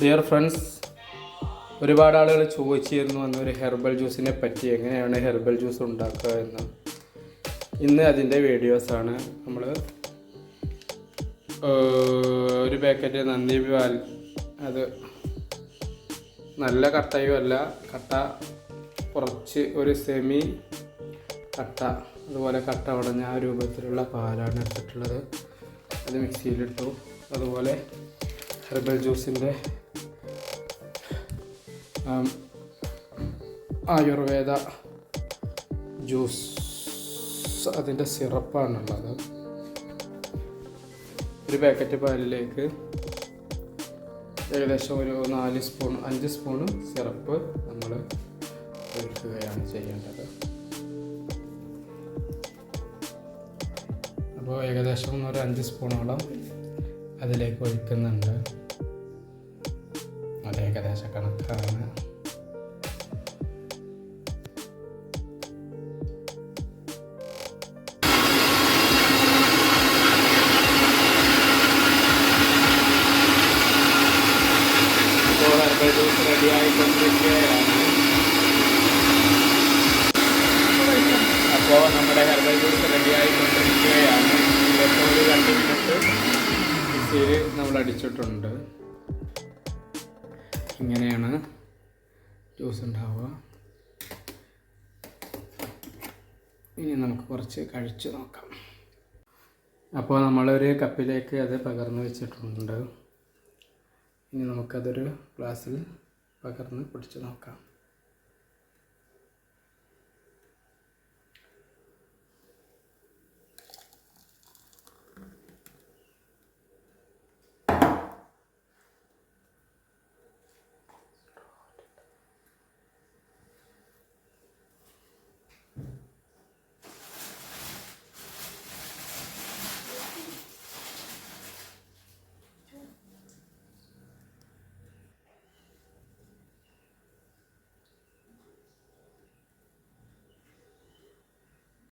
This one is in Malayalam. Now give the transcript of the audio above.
ഡിയർ ഫ്രണ്ട്സ് ഒരുപാട് ആളുകൾ ചോദിച്ചിരുന്നു അന്ന് ഒരു ഹെർബൽ ജ്യൂസിനെ പറ്റി എങ്ങനെയാണ് ഹെർബൽ ജ്യൂസ് ഉണ്ടാക്കുക എന്ന്. ഇന്ന് അതിന്റെ വീഡിയോസാണ് നമ്മൾ ഒരു പാക്കറ്റ് നന്ദി പാൽ അത് നല്ല കട്ടയും അല്ല കട്ട കുറച്ച് ഒരു സെമി കട്ട. അതുപോലെ കട്ട ഉടഞ്ഞ ആ രൂപത്തിലുള്ള പാലാണ് എടുത്തിട്ടുള്ളത്. അത് മിക്സിയിലിട്ടു അതുപോലെ ഹെർബൽ ജ്യൂസിന്റെ ആയുർവേദ ജ്യൂസ് അതിന്റെ സിറപ്പാണുള്ളത്. ഒരു പാക്കറ്റ് പാലിലേക്ക് ഏകദേശം ഒരു നാല് സ്പൂൺ അഞ്ച് സ്പൂൺ സിറപ്പ് നമ്മൾ ഒഴിക്കുകയാണ് ചെയ്യേണ്ടത്. അപ്പോൾ ഏകദേശം ഒരു അഞ്ച് സ്പൂണോളം അതിലേക്ക് ഒഴിക്കുന്നുണ്ട്. അത് ഏകദേശ കണക്കാണ്. ഇപ്പോൾ ഹെർബൽ ജ്യൂസ് റെഡി ആയിക്കൊണ്ടിരിക്കുകയാണ്. അപ്പോൾ നമ്മുടെ ഹെർബൽ ജ്യൂസ് റെഡിയായിക്കൊണ്ടിരിക്കുകയാണ് ഇതിപ്പോൾ ഒരു രണ്ട് മിനിറ്റ് മിക്സിയിൽ നമ്മൾ അടിച്ചിട്ടുണ്ട് ഇങ്ങനെയാണ് ജ്യൂസ് ഉണ്ടാവുക. ഇനി നമുക്ക് കുറച്ച് കഴിച്ച് നോക്കാം. അപ്പോൾ നമ്മളൊരു കപ്പിലേക്ക് അത് പകർന്നു വെച്ചിട്ടുണ്ട്. ഇനി നമുക്കതൊരു ഗ്ലാസ്സിൽ പകർന്ന് കുടിച്ച് നോക്കാം.